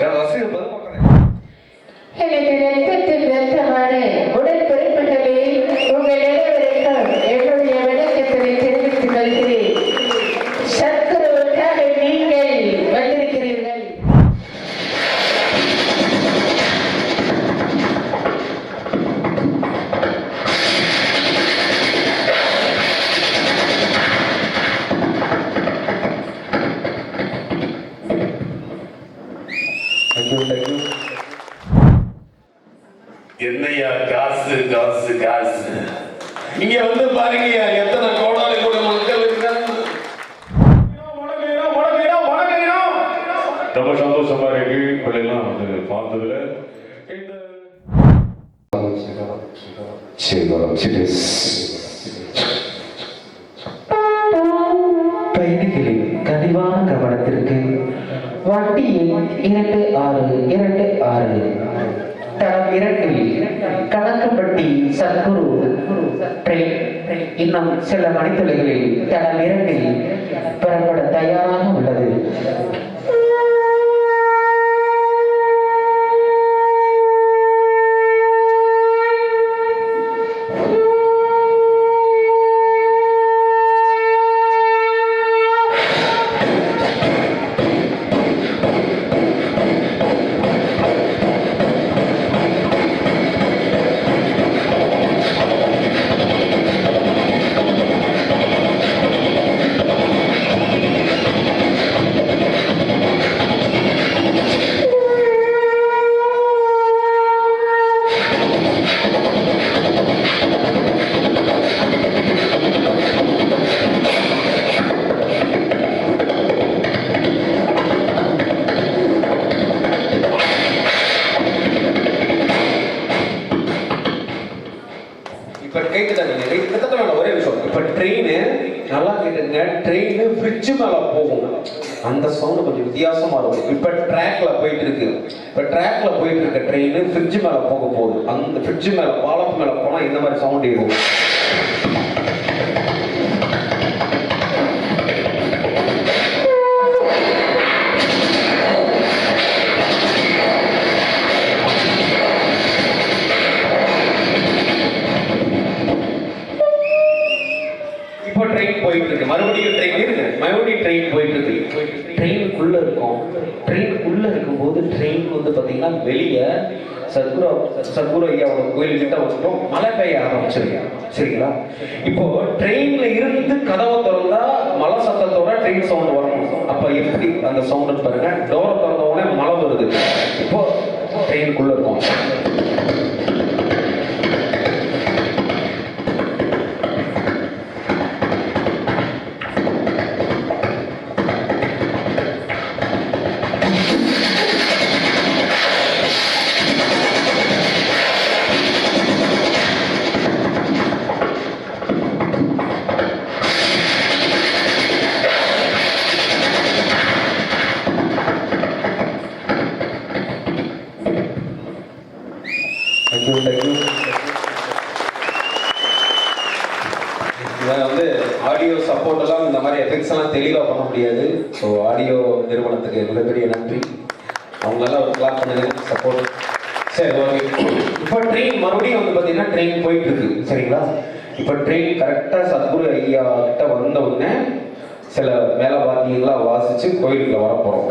ela afirma காசு காசு காசு இங்க வந்து பாருங்க எத்தனை கோடாலி கோடி மக்கள் இருக்காங்க ரொம்ப சந்தோஷமா இருக்கு. இப்படியெல்லாம் வந்து பார்த்ததுல. இந்த சிவம் சிடிஸ் பயணிகளின் கனிவான கவனத்திற்கு வண்டி எண் இரண்டு ஆறு இரண்டு ஆறு. தடம் இரண்டில் கணக்கம்பட்டி சத்குரு இன்னும் சில மணித்துளிகளில் தடம் இரண்டில் பெறப்பட தயாராக ட்ரெயின் பிரிட்ஜ் மேலே போகும் அந்த சவுண்ட் கொஞ்சம் வித்தியாசமா இருக்கும். இப்ப ட்ராக்ல போயிட்டு இருக்கு இப்ப ட்ராக்ல போயிட்டு இருக்க ட்ரெயின் பிரிட்ஜ் மேல போக போகுது. அந்த பிரிட்ஜ் மேல பாலத்து மேல போனா இந்த மாதிரி சவுண்ட் இருக்கும் பார்த்தீங்கன்னா வெளியே சத்குரு சத்குரு ஐயாவோட கோயில் கிட்ட வந்துட்டோம் மழை பெய்ய ஆரம்பிச்சிருங்க சரிங்களா? இப்போ ட்ரெயின்ல இருந்து கதவை திறந்தா மழை சத்தத்தோட ட்ரெயின் சவுண்ட் வரணும் அப்ப எப்படி அந்த சவுண்ட் பாருங்க. டோரை திறந்த உடனே மழை வருது. இப்போ ட்ரெயினுக்குள்ள இருக்கும். இவன் வந்து ஆடியோ சப்போர்ட் எல்லாம் இந்த மாதிரி எஃபெக்ட்ஸ் எல்லாம் தெளிவாக பண்ண முடியாது. ஸோ ஆடியோ நிறுவனத்துக்கு மிகப்பெரிய நன்றி. அவங்களெல்லாம் ஒரு கிளாப் பண்ணுங்க சப்போர்ட் சரி ஓகே இப்போ ட்ரெயின் மறுபடியும் வந்து பார்த்தீங்கன்னா ட்ரெயின் போயிட்டு இருக்கு சரிங்களா? இப்போ ட்ரெயின் கரெக்டாக சத்குரு ஐயா கிட்ட வந்த உடனே சில மேல வாத்தியங்களாம் வாசிச்சு கோயிலுக்குள்ள வர போகிறோம்